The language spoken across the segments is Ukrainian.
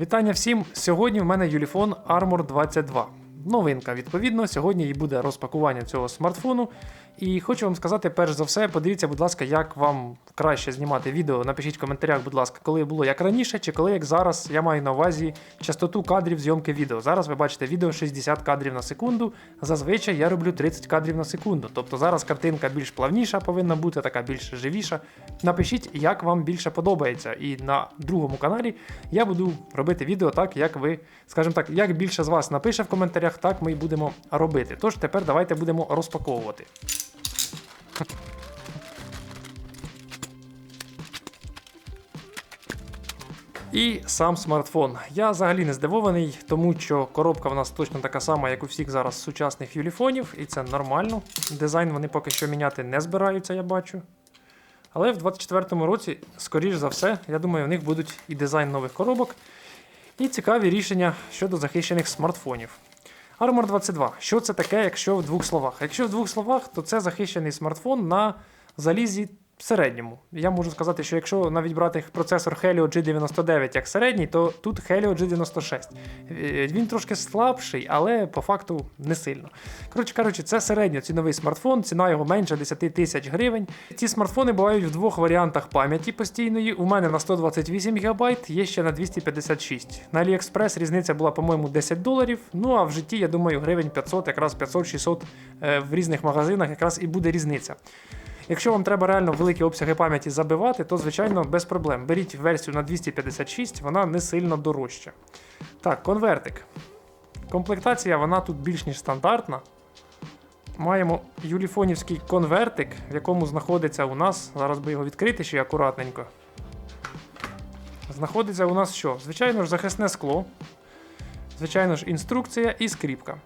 Вітання всім! Сьогодні в мене Юліфон Armor 22. Новинка, відповідно, сьогодні і буде розпакування цього смартфону. І хочу вам сказати, перш за все, подивіться, будь ласка, як вам краще знімати відео. Напишіть в коментарях, будь ласка, коли було як раніше, чи коли як зараз. Я маю на увазі частоту кадрів зйомки відео. Зараз ви бачите відео 60 кадрів на секунду. Зазвичай я роблю 30 кадрів на секунду. Тобто зараз картинка більш плавніша повинна бути, така більш живіша. Напишіть, як вам більше подобається. І на другому каналі я буду робити відео так, як ви, скажімо так, як більше з вас напише в коментарях, так ми і будемо робити. Тож тепер давайте будемо розпаковувати. І сам смартфон. Я взагалі не здивований, тому що коробка в нас точно така сама, як у всіх зараз сучасних юліфонів, і це нормально. Дизайн вони поки що міняти не збираються, я бачу. Але в 24-му році, скоріш за все, я думаю, у них будуть і дизайн нових коробок, і цікаві рішення щодо захищених смартфонів. Armor 22. Що це таке, якщо в двох словах? Якщо в двох словах, то це захищений смартфон на залізі середньому. Я можу сказати, що якщо навіть брати процесор Helio G99 як середній, то тут Helio G96. Е, Він трошки слабший, але по факту не сильно. Коротше кажучи, це середньоціновий смартфон, ціна його менше 10 тисяч гривень. Ці смартфони бувають в двох варіантах пам'яті постійної. У мене на 128 ГБ, є ще на 256. На AliExpress різниця була, по-моєму, 10 доларів. Ну а в житті, я думаю, гривень 500, якраз 500-600 е, в різних магазинах якраз і буде різниця. Якщо вам треба реально великі обсяги пам'яті забивати, то звичайно без проблем. Беріть версію на 256, вона не сильно дорожча. Так, конвертик. Комплектація вона тут більш ніж стандартна. Маємо юліфонівський конвертик, в якому знаходиться у нас. Зараз би його відкрити ще акуратненько. Знаходиться у нас що? Звичайно ж, захисне скло. Звичайно ж, інструкція і скріпка.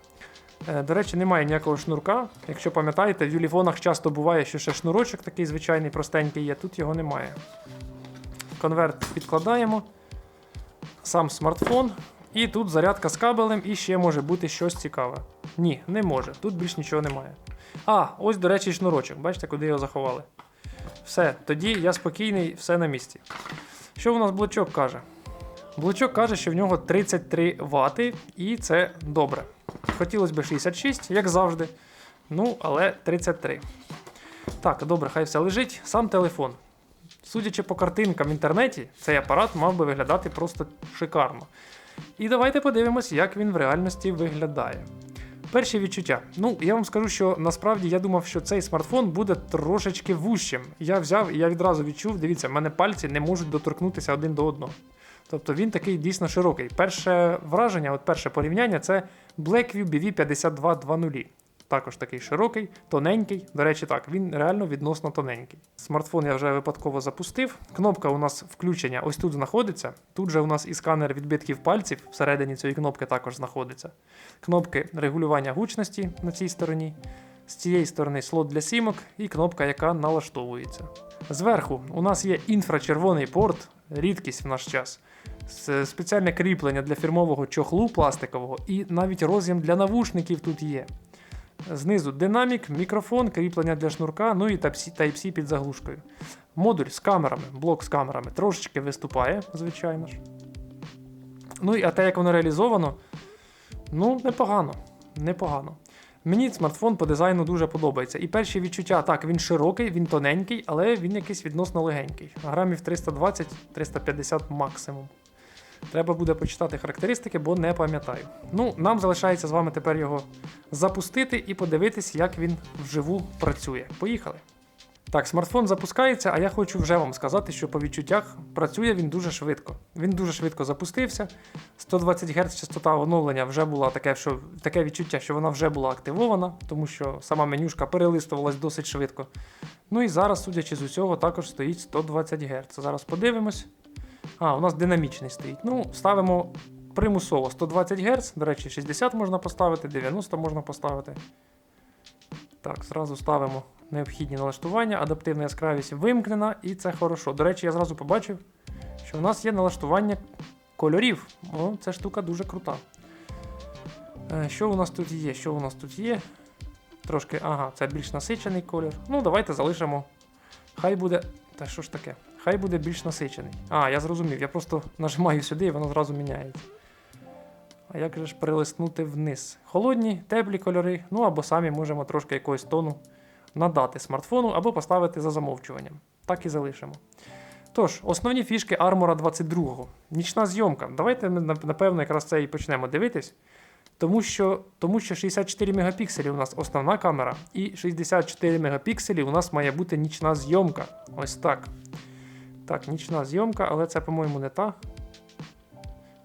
Е, До речі, немає ніякого шнурка. Якщо пам'ятаєте, в юліфонах часто буває, що ще шнурочок такий звичайний, простенький є, тут його немає. Конверт підкладаємо, сам смартфон, і тут зарядка з кабелем, і ще може бути щось цікаве. Ні, не може. Тут більш нічого немає. А, ось, до речі, шнурочок. Бачите, куди його заховали. Все, тоді я спокійний, все на місці. Що у нас блочок каже? Блочок каже, що в нього 33 Вт, і це добре. Хотілося б 66, як завжди. Ну, але 33. Так, добре, хай все лежить. Сам телефон. Судячи по картинкам в інтернеті, цей апарат мав би виглядати просто шикарно. І давайте подивимось, як він в реальності виглядає. Перші відчуття. Ну, я вам скажу, що насправді я думав, що цей смартфон буде трошечки вущим. Я взяв і я відразу відчув, дивіться, в мене пальці не можуть доторкнутися один до одного. Тобто він такий дійсно широкий. Перше враження, от перше порівняння це Blackview BV5220. Також такий широкий, тоненький. До речі, так, він реально відносно тоненький. Смартфон я вже випадково запустив. Кнопка у нас включення ось тут знаходиться. Тут же у нас і сканер відбитків пальців всередині цієї кнопки також знаходиться. Кнопки регулювання гучності на цій стороні. З цієї сторони слот для сімок і кнопка, яка налаштовується. Зверху у нас є інфрачервоний порт, рідкість в наш час. Спеціальне кріплення для фірмового чохлу пластикового і навіть роз'єм для навушників тут є. Знизу динамік, мікрофон, кріплення для шнурка, ну і Type-C під заглушкою. Модуль з камерами, блок з камерами трошечки виступає, звичайно ж. Ну і а те, як воно реалізовано, ну, непогано. Непогано. Мені смартфон по дизайну дуже подобається. І перші відчуття, так, він широкий, він тоненький, але він якийсь відносно легенький. Грамів 320-350 максимум. Треба буде почитати характеристики, бо не пам'ятаю. Ну, нам залишається з вами тепер його запустити і подивитись, як він вживу працює. Поїхали. Так, смартфон запускається, а я хочу вже вам сказати, що по відчуттях працює він дуже швидко. Він дуже швидко запустився. 120 Гц частота оновлення вже була таке, що, таке відчуття, що вона вже була активована, тому що сама менюшка перелистувалась досить швидко. Ну і зараз, судячи з усього, також стоїть 120 Гц. Зараз подивимось. А, у нас динамічний стоїть. Ну, ставимо примусово 120 Гц. До речі, 60 можна поставити, 90 можна поставити. Так, зразу ставимо необхідні налаштування, адаптивна яскравість вимкнена, і це хорошо. До речі, я зразу побачив, що в нас є налаштування кольорів. О, ця штука дуже крута. Е, Що у нас тут є? Що у нас тут є? Трошки, ага, це більш насичений колір. Ну, давайте залишимо. Хай буде. Та що ж таке? Хай буде більш насичений. А, я зрозумів, я просто нажимаю сюди і воно зразу міняється. А як же ж перелиснути вниз? Холодні, теплі кольори, ну або самі можемо трошки якогось тону надати смартфону або поставити за замовчуванням. Так і залишимо. Тож, основні фішки Armor 22. Нічна зйомка. Давайте напевно якраз це і почнемо дивитись. Тому що, тому що 64 мегапікселі у нас основна камера, і 64 мегапікселі у нас має бути нічна зйомка. Ось так. Так, нічна зйомка, але це, по-моєму, не та.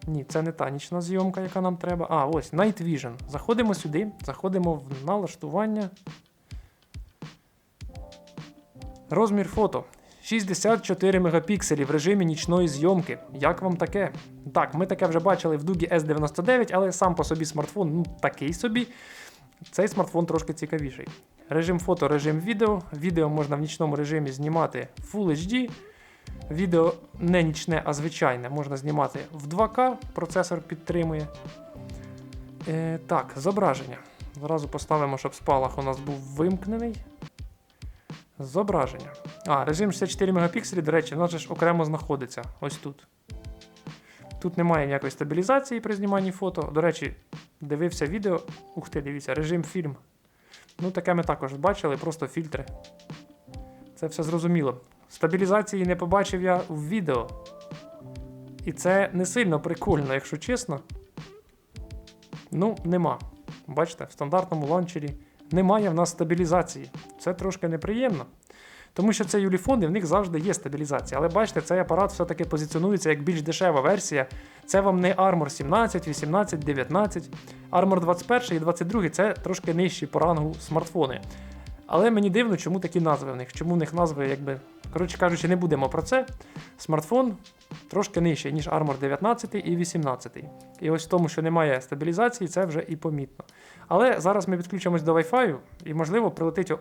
Ні, це не та нічна зйомка, яка нам треба. А, ось Night Vision. Заходимо сюди, заходимо в налаштування. Розмір фото. 64 мегапікселі в режимі нічної зйомки. Як вам таке? Так, ми таке вже бачили в Дугі S99, але сам по собі смартфон ну, такий собі. Цей смартфон трошки цікавіший. Режим фото, режим відео. Відео можна в нічному режимі знімати Full HD. Відео не нічне, а звичайне можна знімати в 2К, процесор підтримує. Е, так, зображення. Зразу поставимо, щоб спалах у нас був вимкнений. Зображення. А, режим 64 мегапікселі, до речі, нас окремо знаходиться. Ось тут. Тут немає ніякої стабілізації при зніманні фото. До речі, дивився відео. Ух ти, дивіться, режим фільм. Ну, таке ми також бачили, просто фільтри. Це все зрозуміло. Стабілізації не побачив я в відео. І це не сильно прикольно, якщо чесно. Ну, нема. Бачите, в стандартному ланчері немає в нас стабілізації. Це трошки неприємно. Тому що це юліфон, і в них завжди є стабілізація. Але бачите, цей апарат все-таки позиціонується як більш дешева версія. Це вам не Armor 17, 18, 19. Armor 21 і 22 це трошки нижчі по рангу смартфони. Але мені дивно, чому такі назви в них. Чому в них назви, якби. Коротше кажучи, не будемо про це. Смартфон трошки нижчий, ніж Armor 19 і 18. І ось в тому, що немає стабілізації, це вже і помітно. Але зараз ми підключимось до Wi-Fi, і, можливо, прилетить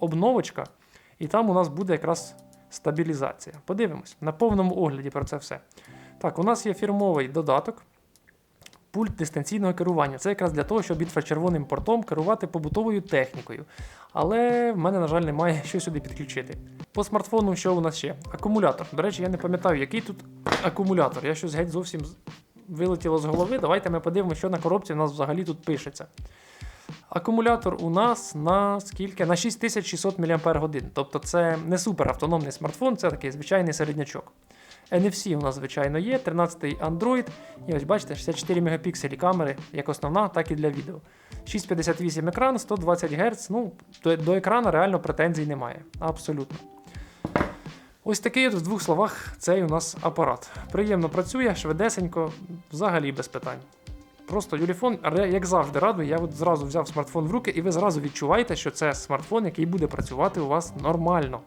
обновочка, і там у нас буде якраз стабілізація. Подивимось на повному огляді про це все. Так, у нас є фірмовий додаток. Пульт дистанційного керування. Це якраз для того, щоб інфрачервоним портом керувати побутовою технікою. Але в мене, на жаль, немає що сюди підключити. По смартфону, що у нас ще? Акумулятор. До речі, я не пам'ятаю, який тут акумулятор. Я щось геть зовсім вилетіло з голови. Давайте ми подивимося, що на коробці у нас взагалі тут пишеться. Акумулятор у нас на скільки? На 6600 мАч. Тобто це не супер автономний смартфон, це такий звичайний середнячок. NFC у нас, звичайно, є, 13-й Android. І ось бачите, 64 мегапікселі камери, як основна, так і для відео. 658 екран, 120 Гц. Ну, до, до екрана реально претензій немає. Абсолютно. Ось такий от в двох словах цей у нас апарат. Приємно працює, швидесенько, взагалі без питань. Просто Юліфон, як завжди, радує. Я от зразу взяв смартфон в руки, і ви зразу відчуваєте, що це смартфон, який буде працювати у вас нормально.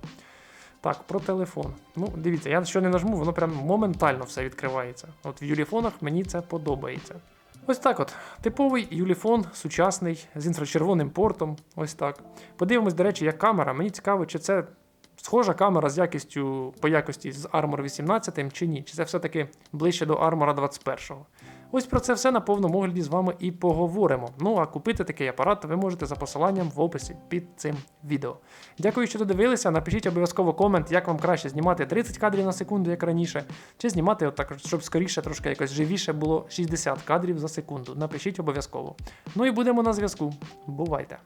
Так, про телефон. Ну, дивіться, я що не нажму, воно прям моментально все відкривається. От в юліфонах мені це подобається. Ось так от. Типовий юліфон, сучасний, з інфрачервоним портом. Ось так. Подивимось, до речі, як камера. Мені цікаво, чи це схожа камера з якістю по якості з Armor 18 чи ні. Чи це все-таки ближче до Armor 21. Ось про це все на повному огляді з вами і поговоримо. Ну а купити такий апарат ви можете за посиланням в описі під цим відео. Дякую, що додивилися. Напишіть обов'язково комент, як вам краще знімати 30 кадрів на секунду, як раніше, чи знімати отак, щоб скоріше, трошки якось живіше було 60 кадрів за секунду. Напишіть обов'язково. Ну і будемо на зв'язку. Бувайте!